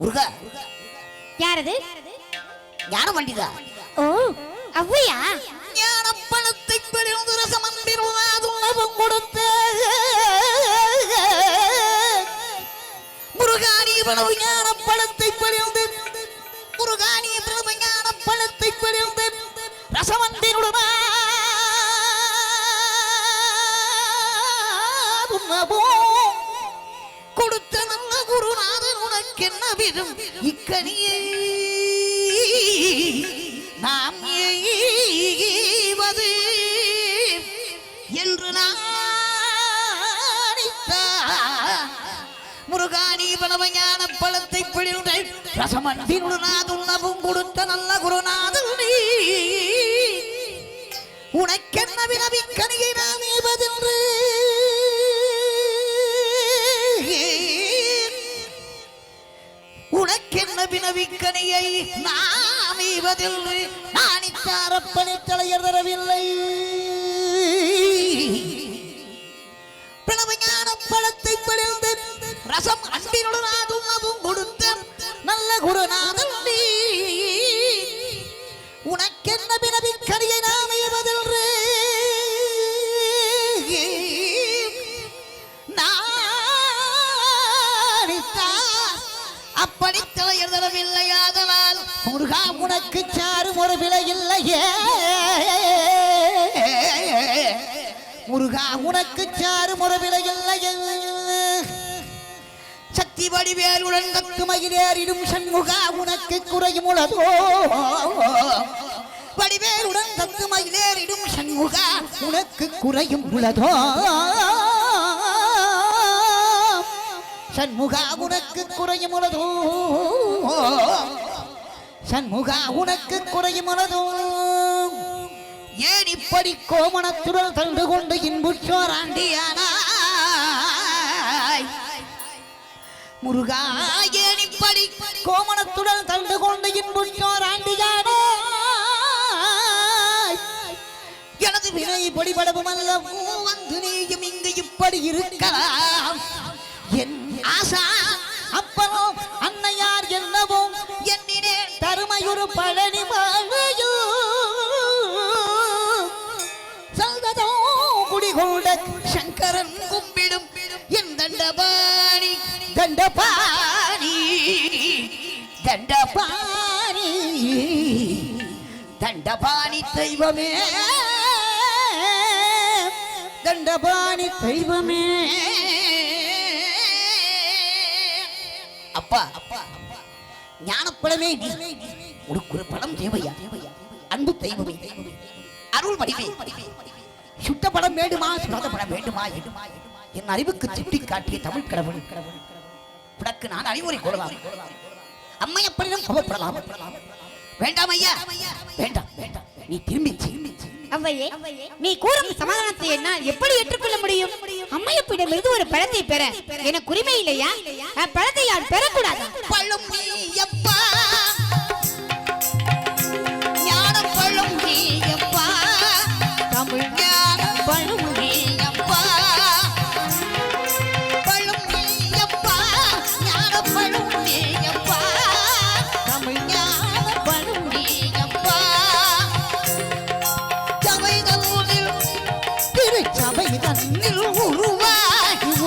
முருகா. யாரது? ஞான வண்டிதா ஓ அவ்வையா ஞான பழத்தை பெறுந்து ரசமந்திருவாதும் கொடுத்த. முருகானி பணவு ஞான பழத்தை பெறுந்து முருகானி பணவு ஞான ரசமந்திருடனா கொடுத்த என்ன விரும் இக்கனியை நாம் எய்வது என்று நாணித்தார். முருகானி பணவஞான பழத்தை பிழிந்த ரசமண்டினுடனாதுள்ளவும் கொடுத்த நல்ல குரு உனக்கென்ன வினவிக்கனியை நாம் ஈவதில் நாணித்தாரப்பனை தலையர் தரவில்லை பிணவஞான பழத்தை பிழிந்து ரசம் அன்பினுடன் அதுவும் கொடுத்த நல்ல குருநாதன் நீ. தலையர் முருகா உனக்கு சாறு ஒரு விலை இல்லையே. முருகா உனக்கு சாறு ஒரு விலை இல்லையே. சக்தி வடிவேலுடன் கத்து சண்முகா உனக்கு குறையும் உலகோ வடிவேலுடன் கத்து சண்முகா உனக்கு குறையும் உலகோ சண்முகா உனக்கு குறையும் உலகோ சண்முகா உனக்கு குறையும் உலகோ ஏன் இப்படி கோமணத்துடன் தந்து கொண்டு இன்புற்றோராண்டியானாய் முருகா ஏன் இப்படி கோமணத்துடன் தந்து கொண்டு இன்புற்றோராண்டியானாய் எனது வினை பொடிபடவும் அல்லவோ வந்து நீயும் இங்கு இப்படி இருக்கலாம். என் ஆசா. அப்பனோ அன்னையார் என்னவோ எண்ணினேன் தருமையுறு பழனி வாழ்வையோ சல்ததோ குடிகொண்ட சங்கரன் கும்பிடும் என் தண்டபாணி. தண்டபாணி தண்டபாணி தண்டபாணி தெய்வமே. தண்டபாணி தெய்வமே. அப்பா ஞானப்படமே நீ. உனக்கு ஒரு படம் தேவையா? அன்பு தெய்வமே அருள் வடிவே சுட்ட படம் வேண்டுமா? சுடாத படம் வேண்டுமா? எதுமா என் அறிவுக்கு சுட்டி காட்டிய தமிழ் கடவுள். உனக்கு நான் அறிவுரை கொள்ளலாம் அம்மை அப்படியும் கவப்படலாம் வேண்டாம் ஐயா. வேண்டாம் வேண்டாம். நீ திரும்பி திரும்பி அவ்வையே நீ கூறும் சமாதானத்தை என்னால் எப்படி ஏற்றுக்கொள்ள முடியும்? அம்மையப்பிடமிருந்து ஒரு பழத்தை பெற. எனக்கு உரிமை இல்லையா? அப்பழத்தை யார் பெறக்கூடாதா? பழம் நீயப்பா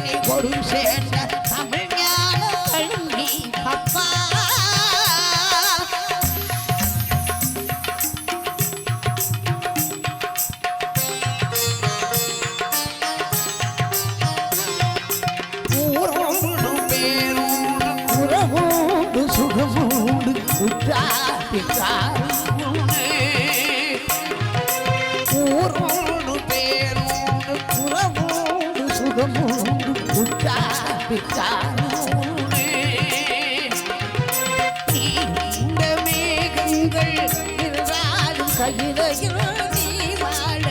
பழம் நீயப்பா தமிழோடு சேர்ந்த தமிழ் ஞான வள்ளி அப்பா ஊரோடு பேரோடு உறவோடு ஊரோடு பேரோடு உற்றார் மேகங்கள் இருந்தாலும் கையிலையில் நீ வாழ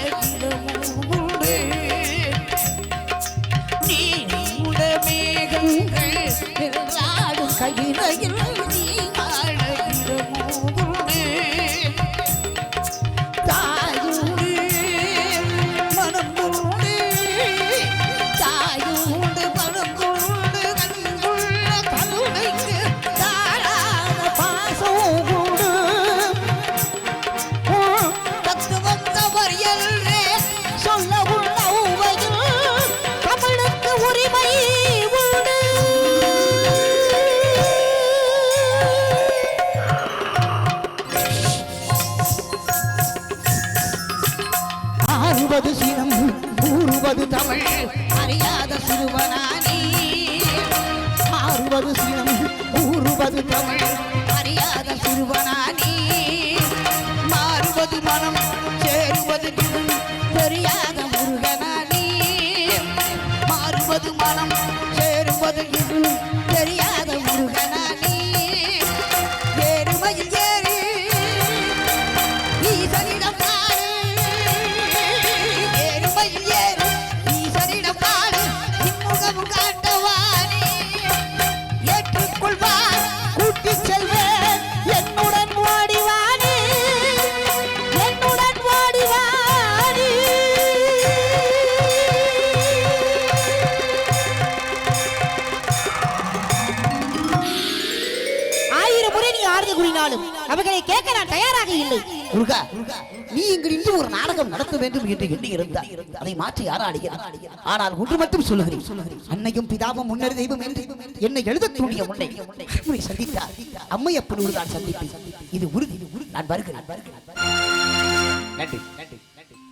உண்டு நீண்ட மேகங்கள் இருந்தாலும் கையிலையில் கூறுவது தமிழ். அறியாத சிறுவனானே. ஆறுவது சினம் கூறுவது தமிழ். அறியாத சிறுவனானே. மாறுவது மனம் சேருவது கிடும் தெரியாத முருகனானே. மாறுவது மனம் சேருவது கிடும் கூறினாலும் அவர்களை கேட்க நான் தயாராக இல்லை. முருகா நீ இங்கு நின்று ஒரு நாடகம் நடத்த வேண்டும் என்று எண்ணி இருந்தார் அதை மாற்றி யாராடுகிறார் ஆனால் ஒன்று மட்டும் சொல்லுகிறேன். அன்னையும் பிதாவும் முன்னர் தெய்வம் என்று என்னை எழுத தூண்டிய உன்னை உன்னை சந்தித்தார். அம்மையப்பனோடு தான் சந்திப்பேன். இது உறுதி. நான் வருகிறேன். நன்றி நன்றி.